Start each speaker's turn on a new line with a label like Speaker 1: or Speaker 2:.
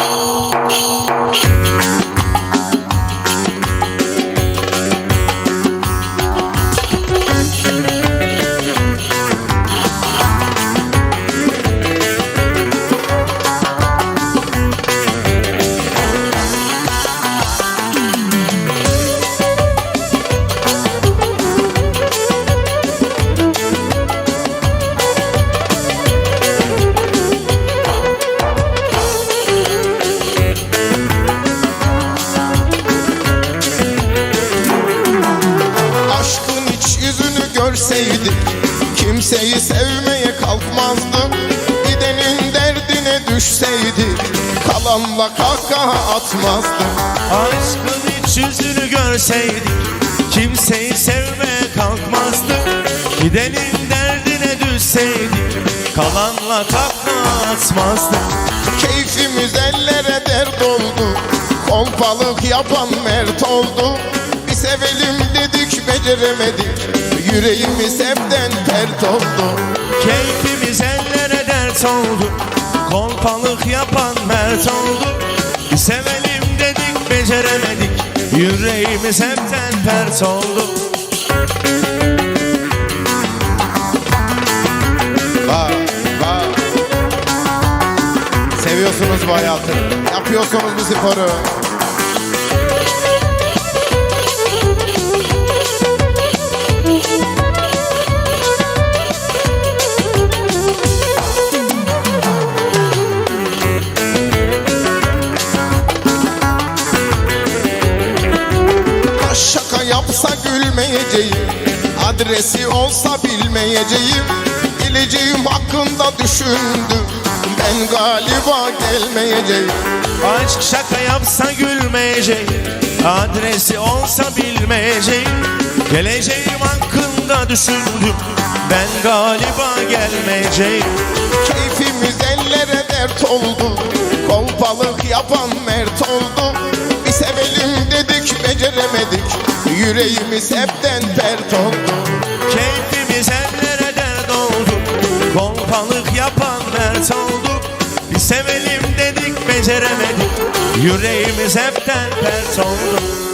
Speaker 1: Thank you. Yüzünü görseydi Kimseyi sevmeye kalkmazdı Gidenin derdine düşseydi Kalanla kahkaha atmazdı
Speaker 2: Aşkın iç yüzünü görseydik Kimseyi sevmeye kalkmazdı Gidenin derdine düşseydik Kalanla kahkaha atmazdık
Speaker 1: Keyfimiz ellere dert oldu Kolpalık yapan mert oldu. Bir sevelim dedik beceremedik Yüreğimiz hepten pert oldu
Speaker 2: Keyfimiz ellere dert oldu Kolpalık yapan mert oldu. Sevelim dedik beceremedik Yüreğimiz hepten pert oldu.
Speaker 1: Bak bak Seviyorsunuz bu hayatı Yapıyorsunuz bu sporu yapsa gülmeyeceğim Adresi olsa bilmeyeceğim. Geleceğim hakkında düşündüm Ben galiba gelmeyeceğim.
Speaker 2: Aşk şaka yapsa gülmeyeceğim Adresi olsa bilmeyeceğim. Geleceğim hakkında düşündüm Ben galiba gelmeyeceğim.
Speaker 1: Keyfimiz ellere dert oldu Kolpalık yapan mert oldu. Bir sevelim dedik beceremedik Yüreğimiz hepten pert oldu.
Speaker 2: Keyfimiz ellere dert oldu Kolpalık yapan mert oldu. Bir sevelim dedik beceremedik. Yüreğimiz hepten pert oldu